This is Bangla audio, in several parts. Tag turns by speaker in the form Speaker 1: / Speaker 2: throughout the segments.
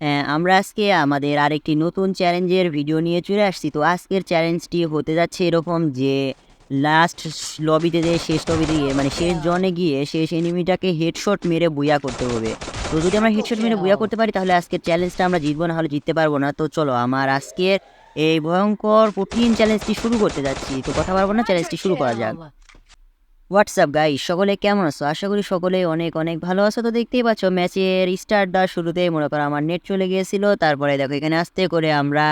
Speaker 1: হ্যাঁ, আমরা আজকে আমাদের আরেকটি নতুন চ্যালেঞ্জের ভিডিও নিয়ে চলে আসছি। তো আজকের চ্যালেঞ্জটি হতে যাচ্ছে এরকম যে লাস্ট লবিতে যে শেষ লবিতে গিয়ে মানে শেষ জনে গিয়ে শেষ এনিমিটাকে হেডশট মেরে বুয়া করতে হবে। তো যদি আমরা হেডশট মেরে বুয়া করতে পারি তাহলে আজকের চ্যালেঞ্জটা আমরা জিতবো না হলে জিততে পারব না। তো চলো আমার আজকের এই ভয়ঙ্কর কঠিন চ্যালেঞ্জটি শুরু করতে যাচ্ছি। তো কথা পারব না চ্যালেঞ্জটি শুরু করা যাক। হোয়াটসঅ্যাপ গাই সকলে কেমন আছো? আশা করি সকলে অনেক অনেক ভালো আছো। তো দেখতেই পাচ্ছ, ম্যাচের স্টার্ট দেওয়ার শুরুতেই মনে করো আমার নেট চলে গিয়েছিল। তারপরে দেখো, এখানে আস্তে করে আমরা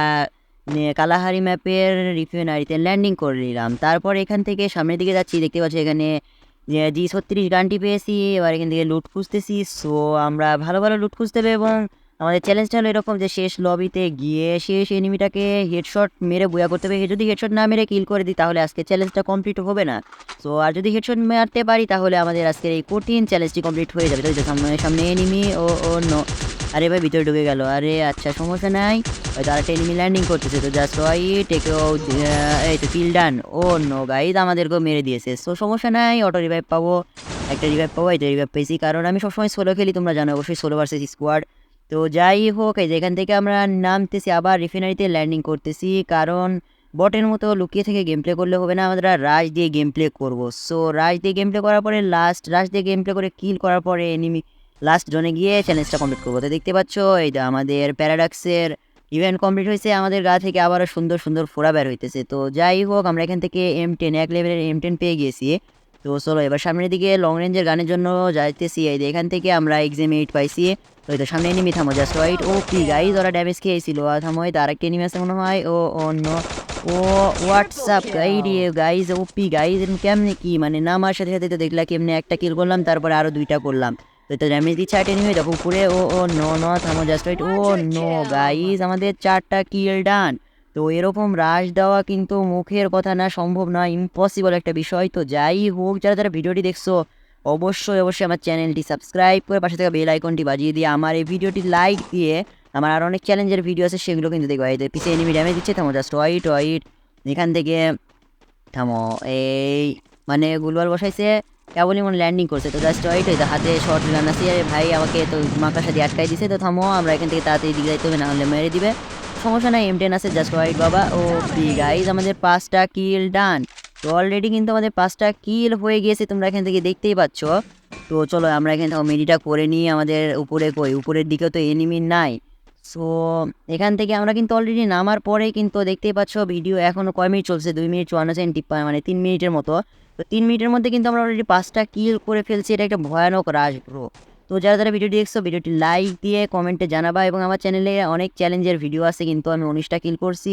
Speaker 1: কালাহারি ম্যাপের রিফিনারিতে ল্যান্ডিং করে নিলাম। তারপর এখান থেকে সামনের দিকে যাচ্ছি। দেখতে পাচ্ছি, এখানে জি ছত্রিশ গানটি পেয়েছি। এবার এখান থেকে লুট খুঁজতেছি। সো আমরা ভালো ভালো লুট খুঁজতে হবে এবং আমাদের চ্যালেঞ্জটা হলো এরকম যে শেষ লবিতে গিয়ে শেষ এনিমিটাকে হেডশট মেরে বয়া করতে হবে। যদি হেডশট না মেরে কিল করে দিই, তাহলে আজকে চ্যালেঞ্জটা কমপ্লিট হবে না। সো আর যদি হেডশট মারতে পারি, তাহলে আমাদের আজকের এই কঠিন চ্যালেঞ্জটি কমপ্লিট হয়ে যাবে। তো সামনে সামনে এনিমি ও ও নো আরে ভাই, ভিতরে ঢুকে গেল। আরে আচ্ছা সমস্যা নাই। হয়তো আরেকটা এনিমি ল্যান্ডিং করতেছে। তো জাস্ট ওয়াই টেকে এই তো কিল ডান ও নো গাইজ আমাদেরকেও মেরে দিয়েছে। সো সমস্যা নাই অটো রিভাইভ পাবো। একটা রিভাইভ পাবো এই তো রিভাইভ পেয়েছি কারণ আমি সবসময় সোলো খেলি, তোমরা জানো, অবশ্যই সোলো ভার্সেস স্কোয়াড তো যাই হোক, এই যেখান থেকে আমরা নামতেছি, আবার রিফিনারিতে ল্যান্ডিং করতেছি। কারণ বটের মতো লুকিয়ে থেকে গেম প্লে করলে হবে না, আমরা রাশ দিয়ে গেম প্লে করব। সো রাশ দিয়ে গেম প্লে করার পরে লাস্ট রাশ দিয়ে গেম প্লে করে কিল করার পরে এনিমি লাস্ট জনে গিয়ে চ্যালেঞ্জটা কমপ্লিট করব। তো দেখতে পাচ্ছ, এই যে আমাদের প্যারাডক্সের ইভেন্ট কমপ্লিট হয়েছে, আমাদের গা থেকে আবারও সুন্দর সুন্দর ফোড়া বের হইতেছে। তো যাই হোক, আমরা এখান থেকে এম টেন এক লেভেলের এম টেন পেয়ে গিয়েছি। তো চলো এবার সামনের দিকে লং রেঞ্জের গানের জন্য যাইতেছি। এই এখান থেকে আমরা এক্সাম এইট পাইছি। এই তো সামনে এনিমি থামো জাস্ট ওয়াইট ও কি গাইজ ওরা ড্যামেজ খেয়েছিল। আর থামো, এই তো আরেকটা এনিমি আছে মনে হয়। ও অন্য ও WhatsApp guide guys O P guys কেমনি কি? মানে নামার সাথে সাথে তো দেখলা কেমনে একটা কিল করলাম, তারপরে আরও দুইটা করলাম। তো তো ড্যামেজ দিচ্ছে আট এনিমি দেখো উপরে। ও ও নো নো থামো just wait oh no guys আমাদের চারটা কিল ডান তো এরকম রাশ দেওয়া কিন্তু মুখের কথা না, সম্ভব না ইম্পসিবল একটা বিষয়। তো যাই হোক, যারা যারা ভিডিওটি দেখছ, অবশ্যই অবশ্যই আমার চ্যানেলটি সাবস্ক্রাইব করে পাশে থেকে বেল আইকনটি বাজিয়ে দিয়ে আমার এই ভিডিওটি লাইক দিয়ে আমার আর অনেক চ্যালেঞ্জের ভিডিও আছে, সেগুলো কিন্তু দেখব। এই পিছিয়ে এনিমি ড্যামেজ দিচ্ছে, থামো জাস্ট ওয়াইট ওয়াইট এখান থেকে, থামো, এই মানে গুলবাল বসাইছে, কেবলই মনে ল্যান্ডিং করছে। তো জাস্ট ওয়াইট হইতে হাতে শর্ট গান আছে ভাই, আমাকে তো মাকার সাথে আটকাই দিছে, তো থামো, আমরা এখান থেকে তাড়াতাড়ি দিকে যাইতে হবে না হলে মেরে দিবে। সমস্যা নাই এম টেন আছে জাস্ট ওয়াইট বাবা। ও পি গাইজ আমাদের পাঁচটা কিল ডান তো অলরেডি কিন্তু আমাদের পাঁচটা কিল হয়ে গিয়েছে, তোমরা এখান থেকে দেখতেই পাচ্ছ। তো চলো, আমরা এখান থেকে মেডিটা করে নিই, আমাদের উপরে কই? উপরের দিকে তো এনিমি নাই। সো এখান থেকে আমরা কিন্তু অলরেডি নামার পরে কিন্তু দেখতেই পাচ্ছ ভিডিও এখনও কয় মিনিট চলছে? দুই মিনিট চুয়ান্ন সেকেন্ড টিপ্পা মানে তিন মিনিটের মতো। তো তিন মিনিটের মধ্যে কিন্তু আমরা অলরেডি পাঁচটা কিল করে ফেলছি, এটা একটা ভয়ানক রাশ ব্রো তো যারা যারা ভিডিওটি দেখছ, ভিডিওটি লাইক দিয়ে কমেন্টে জানাবা এবং আমার চ্যানেলে অনেক চ্যালেঞ্জের ভিডিও আছে, কিন্তু আমি উনিশটা কিল করছি।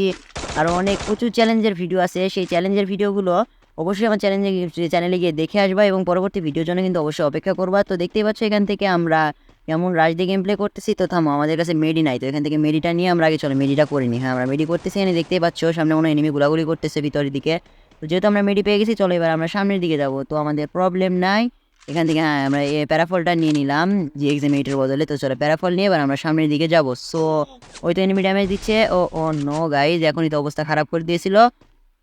Speaker 1: আর অনেক প্রচুর চ্যালেঞ্জের ভিডিও আছে। সেই চ্যালেঞ্জের ভিডিওগুলো অবশ্যই আমার চ্যালেঞ্জে চ্যানেলে গিয়ে দেখে আসবা এবং পরবর্তী ভিডিওর জন্য কিন্তু অবশ্যই অপেক্ষা করবা। তো দেখতেই পাচ্ছ এখান থেকে আমরা কেমন রাজ দিয়ে গেম প্লে করতেছি, তো থামো, আমাদের কাছে মেডি নাই। তো এখান থেকে মেডিটা নিয়ে আমরা আগে চলো মেডিটা করে নিই। হ্যাঁ আমরা মেডি করতেছি, এখানে দেখতেই পাচ্ছ সামনে মনে এনিমি গুলাগুলি করতেছে ভিতরের দিকে। তো যেহেতু আমরা মেডি পেয়ে গেছি, চলো এবার আমরা সামনের দিকে যাব। তো আমাদের প্রবলেম নাই। এখান থেকে আমরা এই প্যারাফলটা নিয়ে নিলাম, যে এক্সাম এইটের বদলে তো চলো প্যারাফল নিয়ে এবার আমরা সামনের দিকে যাব। সো ওই তো এনিমি ড্যামেজ দিচ্ছে। ও ও নো গাইজ এখনই তো অবস্থা খারাপ করে দিয়েছিল।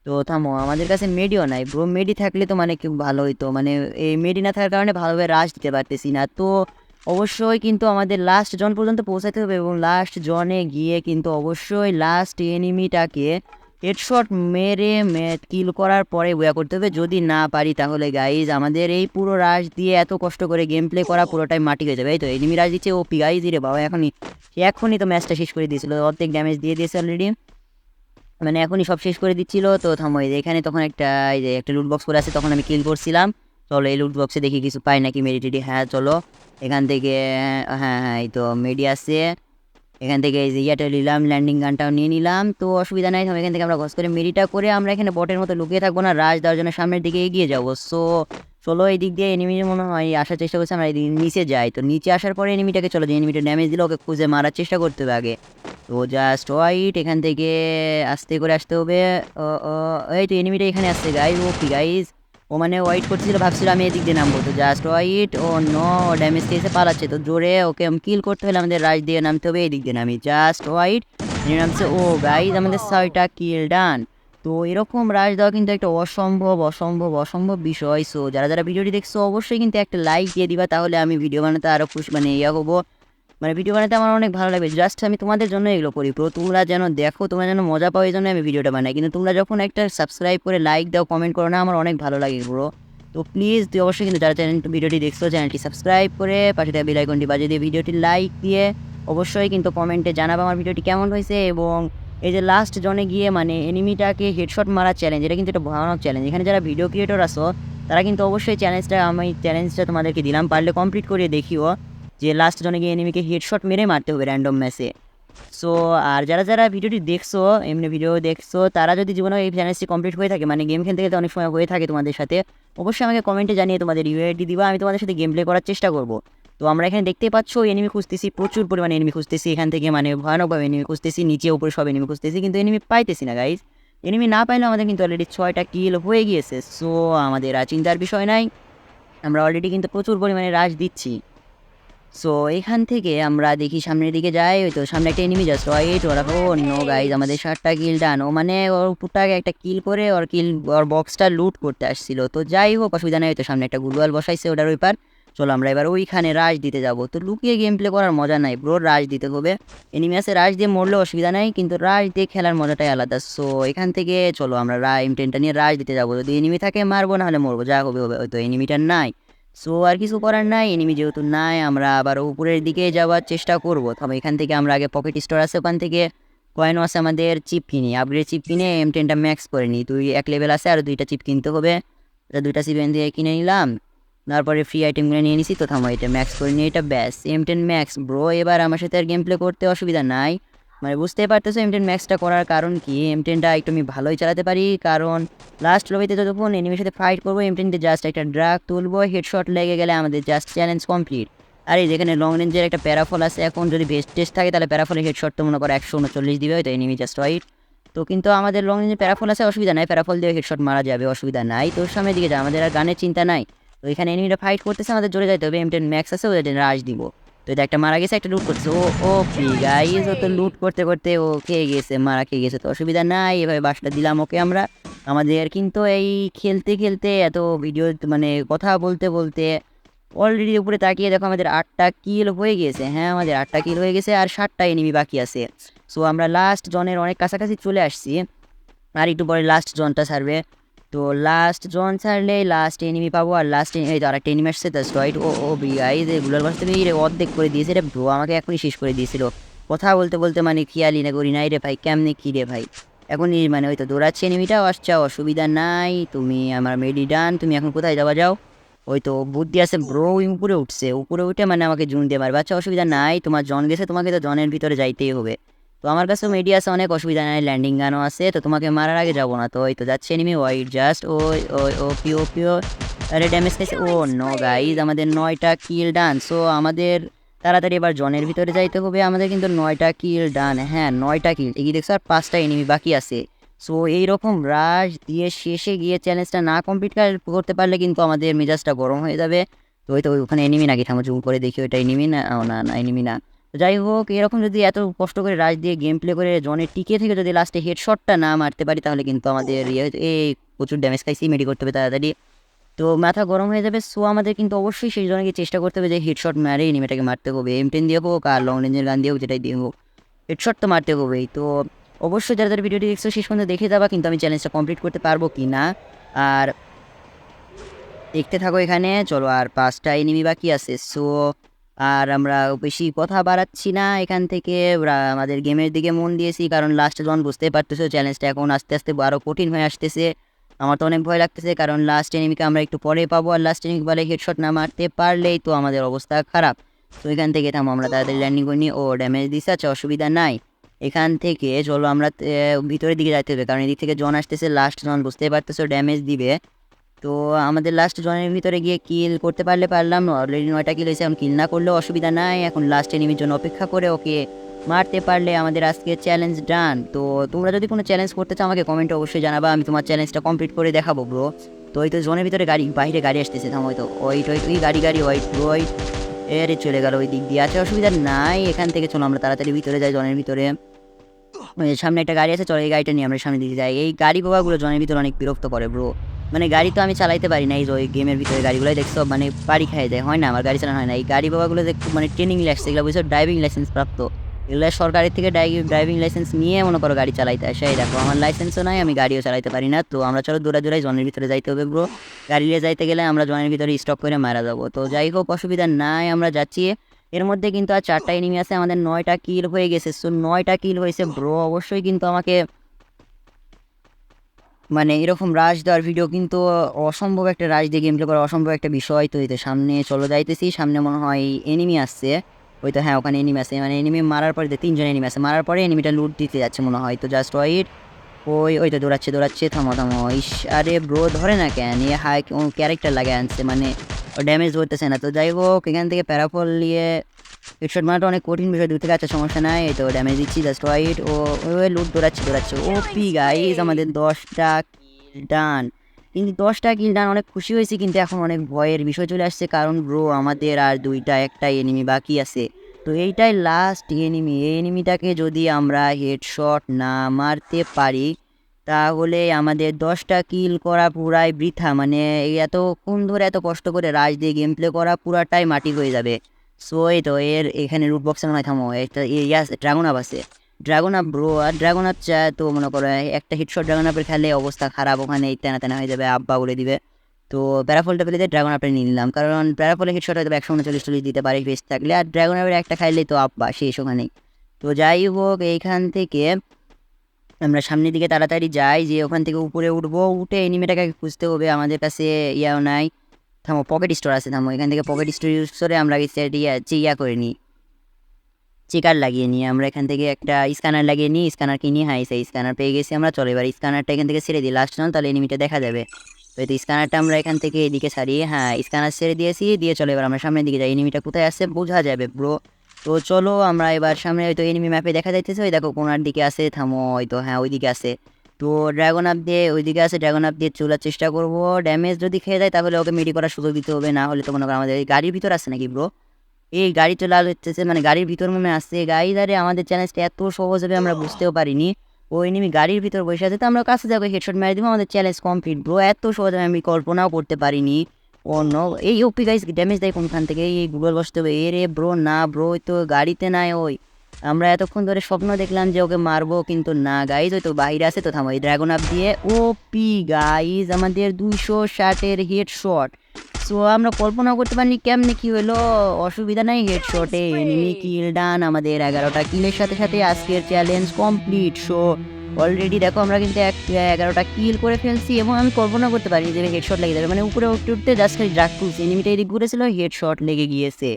Speaker 1: তো থামো, আমাদের কাছে মেডিও নাই। ব্রো মেডি থাকলে তো মানে খুব ভালো হইতো। মানে এই মেডি না থাকার কারণে ভালোভাবে রাশ দিতে পারতেছি না। তো অবশ্যই কিন্তু আমাদের লাস্ট জন পর্যন্ত পৌঁছাতে হবে এবং লাস্ট জনে গিয়ে কিন্তু অবশ্যই লাস্ট এনিমিটাকে হেডশট মেরে কিল করার পরে ওয়া করতে হবে। যদি না পারি তাহলে গাইজ আমাদের এই পুরো রাশ দিয়ে এত কষ্ট করে গেম প্লে করা পুরোটাই মাটি হয়ে যাবে, এই তো। এনিমি রাশ দিচ্ছে ও পি গাইজ রে বাবা, এখনই এখনই তো ম্যাচটা শেষ করে দিয়েছিল, অর্ধেক ড্যামেজ দিয়ে দিয়েছে অলরেডি মানে এখনই সব শেষ করে দিচ্ছিল, তো থামো, এই যে এখানে তখন একটা, এই যে একটা লুট বক্স করে আছে, তখন আমি কিল করছিলাম। চলো, এই লুট বক্সে দেখি কিছু পাই নাকি মেডিটেডি হ্যাঁ চলো। এখান থেকে হ্যাঁ হ্যাঁ এই তো মেডি আছে। এখান থেকে এই ইয়াটা নিলাম ল্যান্ডিং গানটাও নিয়ে নিলাম। তো অসুবিধা নাই এখান থেকে আমরা ঘস করে মেডিটা করে আমরা এখানে বটের মতো লুকিয়ে থাকব না। রাজ দেওয়ার জন্য সামনের দিকে এগিয়ে যাব। সো চলো এই দিক দিয়ে এনিমির মনে হয় আসার চেষ্টা করছে, আমরা এই দিক নিচে যাই। তো নিচে আসার পরে এনিমিটাকে চলো, যে এনিমিটা ড্যামেজ দিলে, ওকে খুঁজে মারার চেষ্টা করতে হবে আগে। তো জাস্ট ওয়াইট এখান থেকে আস্তে করে আসতে হবে। এই তো এনিমিটা এখানে আসছে গাইজ ও কি গাইজ ও মানে ওয়াইট করছিল ভাবছিল আমি এদিক দিয়ে নামবো। তো just wait oh no damage খেয়েছে পালাচ্ছে। তো জোরে ওকে কিল করতে হলে আমাদের রাজ দিয়ে নামতে হবে, এদিক দিয়ে নামি। জাস্ট ওয়াইট নামছে। ও গাইজ আমাদের ছয়টা কিল ডান তো এরকম রাশ দেওয়া কিন্তু একটা অসম্ভব অসম্ভব অসম্ভব বিষয়। সো যারা যারা ভিডিওটি দেখছ, অবশ্যই কিন্তু একটা লাইক দিয়ে দিবা, তাহলে আমি ভিডিও বানাতে আরও খুশি মানে ইয়া হব। মানে ভিডিও বানাতে আমার অনেক ভালো লাগে। জাস্ট আমি তোমাদের জন্য এগুলো করি। পুরো তোমরা যেন দেখো, তোমরা যেন মজা পাও, এই জন্য আমি ভিডিওটা বানাই। কিন্তু তোমরা যখন একটা সাবস্ক্রাইব করে লাইক দাও কমেন্ট করো না, আমার অনেক ভালো লাগে পুরো তো প্লিজ তুই অবশ্যই কিন্তু যারা চ্যানেল ভিডিওটি দেখছ চ্যানেলটি সাবস্ক্রাইব করে পাশে থাকা বেলাইকনটি বাজিয়ে দিয়ে ভিডিওটি লাইক দিয়ে অবশ্যই কিন্তু কমেন্টে জানাব আমার ভিডিওটি কেমন হয়েছে এবং এই যে লাস্ট জনে গিয়ে মানে এনিমিটাকে হেডশট মারা চ্যালেঞ্জ এটা কিন্তু একটা ভয়ানক চ্যালেঞ্জ এখানে যারা ভিডিও ক্রিয়েটর আসো তারা কিন্তু অবশ্যই চ্যালেঞ্জটা আমি চ্যালেঞ্জটা তোমাদেরকে দিলাম, পারলে কমপ্লিট করে দেখিও। যে লাস্ট জনে গিয়ে এনিমিকে হেডশট মেরে মারতে হবে র্যান্ডম ম্যাচে সো আর যারা যারা ভিডিওটি দেখছ, এমনি ভিডিও দেখছ, তারা যদি জীবনে এই চ্যালেঞ্জটি কমপ্লিট হয়ে থাকে মানে গেম খেলতে খেলতে অনেক সময় হয়ে থাকে তোমাদের সাথে, অবশ্যই আমাকে কমেন্টে জানিয়ে তোমাদের ইউআইডি দিবা, আমি তোমাদের সাথে গেম প্লে করার চেষ্টা করব। তো আমরা এখানে দেখতেই পাচ্ছ এনিমি খুঁজতেছি, প্রচুর পরিমাণে এনিমি খুঁজতেছি, এখান থেকে মানে ভয়ানকভাবে এনিমি খুঁজতেছি, নিচে, উপরে সব এনিমি খুঁজতেছি, কিন্তু এনিমি পাইতেছি না গাইজ এনিমি না পাইলে আমাদের কিন্তু অলরেডি ছয়টা কিল হয়ে গিয়েছে। সো আমাদের আর চিন্তার বিষয় নাই। আমরা অলরেডি কিন্তু প্রচুর পরিমাণে রাশ দিচ্ছি। সো এখান থেকে আমরা দেখি সামনের দিকে যাই তো সামনে একটা এনিমি জাস্ট ওয়াইট ওরা ও নো গাইজ আমাদের ষাটটা কিল ডান ও মানে ওর পুটাকে একটা কিল করে ওর কিল ওর বক্সটা লুট করতে আসছিল। তো যাই হোক, অসুবিধা নেই তো সামনে একটা গুলওয়াল বসাইছে ওটার ওই পার। চলো আমরা এবার ওইখানে রাশ দিতে যাব। তো লুকিয়ে গেম প্লে করার মজা নাই ব্রো রাশ দিতে হবে। এনিমি আছে রাশ দিয়ে মরলে অসুবিধা নাই, কিন্তু রাশ দিয়ে খেলার মজাটাই আলাদা। সো এখান থেকে চলো আমরা রা এম টেনটা নিয়ে রাশ দিতে যাব। যদি এনিমি থাকে, মারবো, নাহলে মরবো, যা হবে হবে। হয়তো এনিমিটা নাই। সো আর কিছু করার নাই এনিমি যেহেতু নাই, আমরা আবার উপরের দিকে যাওয়ার চেষ্টা করব। তবে এখান থেকে আমরা আগে পকেট স্টোর আছে, ওখান থেকে কয়েন আছে, আমাদের চিপ কিনি। আপগ্রেড চিপ কিনে এম টেনটা ম্যাক্স করে নিই। দুই, এক লেভেল আছে, আর দুইটা চিপ কিনতে হবে। এটা দুইটা চিপ এন দিয়ে কিনে নিলাম। তারপরে ফ্রি আইটেমগুলো নিয়ে নিছি, তো থামো, এটা ম্যাক্স করে নিয়ে এটা ব্যাস। এম টেন ম্যাক্স ব্রো এবার আমার সাথে আর গেম প্লে করতে অসুবিধা নাই। মানে বুঝতেই পারতেছো এম টেন ম্যাক্সটা করার কারণ কি? এম টেনটা একটু আমি ভালোই চালাতে পারি, কারণ লাস্ট লবিতে যতক্ষণ এনিমির সাথে ফাইট করব এম টেনতে জাস্ট একটা ড্রাগ তুলবো হেডশট লেগে গেলে আমাদের জাস্ট চ্যালেঞ্জ কমপ্লিট আর এই যেখানে লং রেঞ্জের একটা প্যারাফল আছে, এখন যদি বেস্ট টেস্ট থাকে, তাহলে প্যারাফলের হেডশট তো মনে করো একশো উনচল্লিশ দিবে, হয়তো এনিমি জাস্ট রাইট তো কিন্তু আমাদের লং রেঞ্জের প্যারাফল আছে, অসুবিধা নাই প্যারাফল দিয়ে হেডশট মারা যাবে, অসুবিধা নাই। তো সামনের দিকে যা, আমাদের আর গানের চিন্তা নাই। তো এখানে এনিমিটা ফাইট করতেছে, আমাদের জোরে যাইতে হবে এম টেন ম্যাক্স আছে, ওদের রাশ দিব। তো এটা একটা মারা গেছে, একটা লুট করছে ও ও ফ্রি গাইজ ও তো লুট করতে করতে ও খেয়ে গেছে, মারা খেয়ে গেছে, তো অসুবিধা নাই, এভাবে বাসটা দিলাম ওকে আমরা। আমাদের কিন্তু এই খেলতে খেলতে এত ভিডিও মানে কথা বলতে বলতে অলরেডি উপরে তাকিয়ে দেখো আমাদের আটটা কিল হয়ে গেছে। হ্যাঁ আমাদের আটটা কিল হয়ে গেছে আর ষাটটা এনিমি বাকি আছে। সো আমরা লাস্ট জনের অনেক কাছাকাছি চলে আসছি। আর একটু পরে লাস্ট জনটা ছাড়বে। তো লাস্ট জন ছাড়লে লাস্ট এনিমি পাবো আর লাস্ট এই তো আরেকটা এনিমি আসছে তো স্ট্রয়েড ও ও বিআই যে গুলার বাস থেকে রে অর্ধেক করে দিয়েছে রে। ব্রো আমাকে এখনই শেষ করে দিয়েছিল। কথা বলতে বলতে মানে খেয়ালি না করি নাই রে ভাই, কেমনে কী রে ভাই? এখনই মানে ওই তো দৌড়াচ্ছে এনিমিটাও আসছে, অসুবিধা নাই, তুমি আমার মেডি ডান তুমি এখন কোথায় যাওয়া যাও? ওই তো বুদ্ধি আছে ব্রো উপরে উঠছে, উপরে উঠে মানে আমাকে জুন দিয়ে মারবে। আচ্ছা অসুবিধা নাই, তোমার জন গেছে, তোমাকে তো জনের ভিতরে যাইতেই হবে। তো আমার কাছেও মেডি আছে, অনেক অসুবিধা নেই ল্যান্ডিং গানও আছে, তো তোমাকে মারার আগে যাব না। তো ওই তো যাচ্ছে enemy wait just oh oh পিও পিও আরে ড্যামেজ খাইছে। ও নো গাইজ আমাদের নয়টা কিল ডান সো আমাদের তাড়াতাড়ি এবার জনের ভিতরে যাইতে হবে। আমাদের কিন্তু নয়টা কিল ডান হ্যাঁ নয়টা কিল এগিয়ে দেখছ, আর পাঁচটা এনিমি বাকি আছে। সো এইরকম রাশ দিয়ে শেষে গিয়ে চ্যালেঞ্জটা না কমপ্লিট করতে পারলে কিন্তু আমাদের মেজাজটা গরম হয়ে যাবে। তো ওই তো, ওখানে এনিমি নাকি? থামো জুম করে দেখি, ওইটা এনিমি না? না না এনিমি না। যাই হোক এরকম যদি এত কষ্ট করে রাজ দিয়ে গেম প্লে করে জনের টিকে থেকে যদি লাস্টে হেডশটটা না মারতে পারি, তাহলে কিন্তু আমাদের ইয়ে এই প্রচুর ড্যামেজ খাইছি মেডি করতে হবে তাড়াতাড়ি। তো মাথা গরম হয়ে যাবে সো আমাদের কিন্তু অবশ্যই সেই জনকে চেষ্টা করতে হবে যে হেডশট মারে এনিমিটাকে মারতে হবে এম টেন দিয়ে হোক আর লং রেঞ্জের গান দিয়ে হোক, যেটাই দিয়ে হোক হেডশট তো মারতে হবেই। তো অবশ্যই যারা যারা ভিডিওটি দেখছ, শেষ পর্যন্ত দেখে যাবা, কিন্তু আমি চ্যালেঞ্জটা কমপ্লিট করতে পারব কি না। আর দেখতে থাকো এখানে, চলো আর পাঁচটা এনিমি বাকি আছে সো আর আমরা বেশি কথা বাড়াচ্ছি না। এখান থেকে আমাদের গেমের দিকে মন দিয়েছি, কারণ লাস্টে যখন বুঝতে পারতেছো চ্যালেঞ্জটা এখন আস্তে আস্তে আরও কঠিন হয়ে আসতেছে। আমার তো অনেক ভয় লাগতেছে, কারণ লাস্ট এনিমিকে আমরা একটু পরে পাবো আর লাস্ট এনিমি বলে হেডশট না মারতে পারলেই তো আমাদের অবস্থা খারাপ। তো এখান থেকে থামো, আমরা তাদের ল্যান্ডিং করি ও ড্যামেজ দিচ্ছে আচ্ছা অসুবিধা নাই। এখান থেকে চলো, আমরা ভিতরের দিকে যাইতে হবে, কারণ এদিক থেকে জন আসতেছে লাস্ট জন, বুঝতেই পারতেছো ড্যামেজ দিবে। তো আমাদের লাস্ট জনের ভিতরে গিয়ে কিল করতে পারলে পারলাম। অলরেডি নয়টা কিল হয়েছে, এখন কিল না করলেও অসুবিধা নাই। এখন লাস্ট এনিমির জন্য অপেক্ষা করে ওকে মারতে পারলে আমাদের আজকে চ্যালেঞ্জ ডান তো তোমরা যদি কোনো চ্যালেঞ্জ করতে চাও, আমাকে কমেন্টে অবশ্যই জানাবা। আমি তোমার চ্যালেঞ্জটা কমপ্লিট করে দেখাবো ব্রো তো ওই তো জোনের ভিতরে গাড়ি, বাইরে গাড়ি আসতেছে, থাম হয়তো ওইট ওই তুই গাড়ি গাড়ি ওয়াইট ওয়াইট এরে চলে গেল ওই দিক দিয়ে। আছে অসুবিধা নাই এখান থেকে। চলো আমরা তাড়াতাড়ি ভিতরে যাই জনের ভিতরে। সামনে একটা গাড়ি আছে, চলো এই গাড়িটা নিয়ে আমরা সামনে দিকে যাই। এই গাড়ি বাবাগুলো জনের ভিতরে অনেক বিরক্ত করে ব্রো মানে গাড়ি তো আমি চালাইতে পারি না, এই ওই গেমের ভিতরে গাড়িগুলোই দেখছ মানে বাড়ি খাই দেয়, হয় না? আমার গাড়ি চালানো হয় না। এই গাড়ি বাবাগুলো যে মানে ট্রেনিং লাগছে এগুলো বুঝছ? ড্রাইভিং লাইসেন্স প্রাপ্ত। এগুলো সরকারের থেকে ড্রাইভিং লাইসেন্স নিয়ে মনে করো গাড়ি চালাইতে আসে। এই দেখো, আমার লাইসেন্সও নাই, আমি গাড়িও চালাইতে পারি না। তো আমরা চলো দূরে দূরে জনের ভিতরে যাইতে হবে ব্রো গাড়ি নিয়ে যাইতে গেলে আমরা জনের ভিতরে স্টক করে মারা যাব। তো যাই হোক, অসুবিধা নাই, আমরা যাচ্ছি। এর মধ্যে কিন্তু আর চারটা এনিমি আছে, আমাদের নয়টা কিল হয়ে গেছে। সো নয়টা কিল হয়েছে ব্রো অবশ্যই কিন্তু আমাকে মানে এরকম রাশ দেওয়ার ভিডিও কিন্তু অসম্ভব একটা রাশ দিয়ে গেম প্লে করা অসম্ভব একটা বিষয়। তো এতে সামনে চলে যাইতেছি, সামনে মনে হয় এনিমি আসছে। ওই তো হ্যাঁ ওখানে এনিমি আছে মানে এনিমি মারার পরে তিনজন এনিমি আছে, মারার পরে এনিমিটা লুট দিতে যাচ্ছে মনে হয়। তো জাস্ট ওয়াইট ওই ওই তো দৌড়াচ্ছে দৌড়াচ্ছে। থামো থামো। ইস, আরে ব্রো ধরে না কেন? এ হাই ক্যারেক্টার লাগে আনছে। মানে ড্যামেজ ধরতেছে না। তো যাই হোক, এখান থেকে প্যারাফল নিয়ে হেডশট মারাটা অনেক কঠিন বিষয় দূর থেকে আচ্ছা সমস্যা নাই, তো ড্যামেজ দিচ্ছি জাস্ট ওয়াইট ও লুট দৌড়াচ্ছে দৌড়াচ্ছে ও পি গাইজ আমাদের দশটা কিল ডান কিন্তু দশটা কিল ডান অনেক খুশি হয়েছি, কিন্তু এখন অনেক ভয়ের বিষয় চলে আসছে, কারণ ব্রো আমাদের আর দুইটা, একটা এনিমি বাকি আছে। তো এইটাই লাস্ট এনিমি এই এনিমিটাকে যদি আমরা হেডশট না মারতে পারি, তাহলে আমাদের দশটা কিল করা পুরাই বৃথা মানে এতক্ষণ ধরে এত কষ্ট করে রাজ দিয়ে গেম প্লে করা পুরাটাই মাটি হয়ে যাবে। সো এই তো এর এখানে রুট বক্সের নয় থামো একটা ইয়াস ড্রাগন আপ আছে। ড্রাগন আপ ব্রো আর ড্রাগন আপ চা তো মনে করো, একটা হিটশট ড্রাগন আপের খেলে অবস্থা খারাপ, ওখানে তেনা তেনা হয়ে যাবে, আব্বা বলে দিবে। তো প্যারাফলটা পেলে ড্রাগন আপে নিয়ে নিলাম, কারণ প্যারাফলে হিটশট হয়তো একশো উনচল্লিশ চল্লিশ দিতে পারে বেশ থাকলে, আর ড্রাগন আপের একটা খাইলেই তো আব্বা শেষ ওখানেই। তো যাই হোক, এইখান থেকে আমরা সামনের দিকে তাড়াতাড়ি যাই যে ওখান থেকে উপরে উঠবো, উঠে এনিমেটাকে খুঁজতে হবে, আমাদের কাছে ইয়াও নাই। থামো পকেট স্টোর আছে, থামো, এখান থেকে পকেট স্টোর ইউজ করে আমরা ইয়া করে নিই। চেকার লাগিয়ে নিই, আমরা এখান থেকে একটা স্ক্যানার লাগিয়ে নিই স্ক্যানার কিনি হ্যাঁ সেই স্ক্যানার পেয়ে গেছি আমরা, চলে, এবার স্ক্যানারটা এখান থেকে ছেড়ে দিই লাস্ট নন তাহলে এনিমিটা দেখা যাবে। তো এই স্ক্যানারটা আমরা এখান থেকে এদিকে সারিয়ে হ্যাঁ স্ক্যানার ছেড়ে দিয়েছি, দিয়ে চলে, এবার আমরা সামনের দিকে যাই এনিমিটা কোথায় আসছে বোঝা যাবে ব্রো তো চলো, আমরা এবার সামনে হয়তো এনিমি ম্যাপে দেখা যাইতেছে, ওই দেখো, কোনার দিকে আছে, থামো হয়তো হ্যাঁ ওইদিকে আছে। তো ড্রাগন আপ দিয়ে ওইদিকে আছে ড্রাগন আপ দিয়ে চলার চেষ্টা করব। ড্যামেজ যদি খেয়ে দেয় তাহলে ওকে মেডি করার সুযোগ দিতে হবে। না হলে তো মনে করো আমাদের এই গাড়ির ভিতর আছে নাকি ব্রো এই গাড়ি চলে হচ্ছে মানে গাড়ির ভিতর মনে আসছে গাড়ি দাঁড়িয়ে আমাদের চ্যালেঞ্জটা এত সহজ হবে, আমরা বুঝতেও পারিনি। ওই এনিমি গাড়ির ভিতর বসে আছে, তো আমরা কাছে যাব হেডশট মেরে দিব, আমাদের চ্যালেঞ্জ কমপ্লিট ব্রো এত সহজ আমি কল্পনাও করতে পারিনি। অন্য এই ওপি গাইস ড্যামেজ দেয় কোনখান থেকে? এই গুগল বসতে হবে। এ রে ব্রো না ব্রো তো গাড়িতে নাই, ওই। আমরা এতক্ষণ ধরে স্বপ্ন দেখলাম যে ওকে মারবো, কিন্তু না গাইজ ওই তো বাইরে আছে, তো থামো, এই ড্রাগন আপ দিয়ে ও পি গাইজ আমাদের দুইশো ষাটের হেড শট সো আমরা কল্পনা করতে পারিনি কেমনে কি হলো, অসুবিধা নাই হেড শটে এনিমি কিল ডান আমাদের এগারোটা কিলের সাথে সাথে আজকের চ্যালেঞ্জ কমপ্লিট সো অলরেডি দেখো, আমরা কিন্তু এক, এগারোটা কিল করে ফেলছি এবং আমি কল্পনা করতে পারি যে হেডশট লেগে যাবে। মানে উপরে উঠতে উঠতে জাস্ট খালি ড্রাগ তুলছি এনিমিটা এদিক ঘুরেছিল হেডশট লেগে গিয়েছে।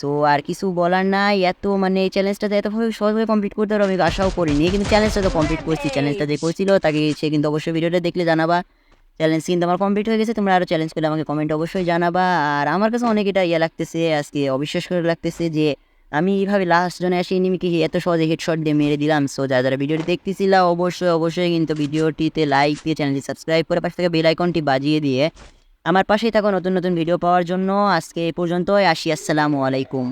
Speaker 1: সো আর কিছু বলার নাই। এত মানে এই চ্যালেঞ্জটাতে এতভাবে সহজভাবে কমপ্লিট করতে পারব আমি আশাও করিনি। কিন্তু চ্যালেঞ্জটা তো কমপ্লিট করছি। চ্যালেঞ্জটা যে করছিল, তাকে সে কিন্তু অবশ্যই ভিডিওটা দেখলে জানাবা। চ্যালেঞ্জ কিন্তু আমার কমপ্লিট হয়ে গেছে। তোমরা আরও চ্যালেঞ্জ করলে আমাকে কমেন্ট অবশ্যই জানাবা। আর আমার কাছে অনেক এটা ইয়ে লাগতেছে, আজকে অবিশ্বাস করে লাগতেছে যে, আমি এইভাবে লাস্ট জনে আসি, এনিমিকে এত সহজে হেডশট দিয়ে মেরে দিলাম। সো যারা যারা ভিডিওটি দেখতেছিল, অবশ্যই অবশ্যই কিন্তু ভিডিওটিতে লাইক দিয়ে চ্যানেলটি সাবস্ক্রাইব করে পাশে থেকে বেল আইকনটি বাজিয়ে দিয়ে আমার পাশেই থাকো নতুন নতুন ভিডিও পাওয়ার জন্য আজকে এ পর্যন্তই। আসি আসসালামু আলাইকুম।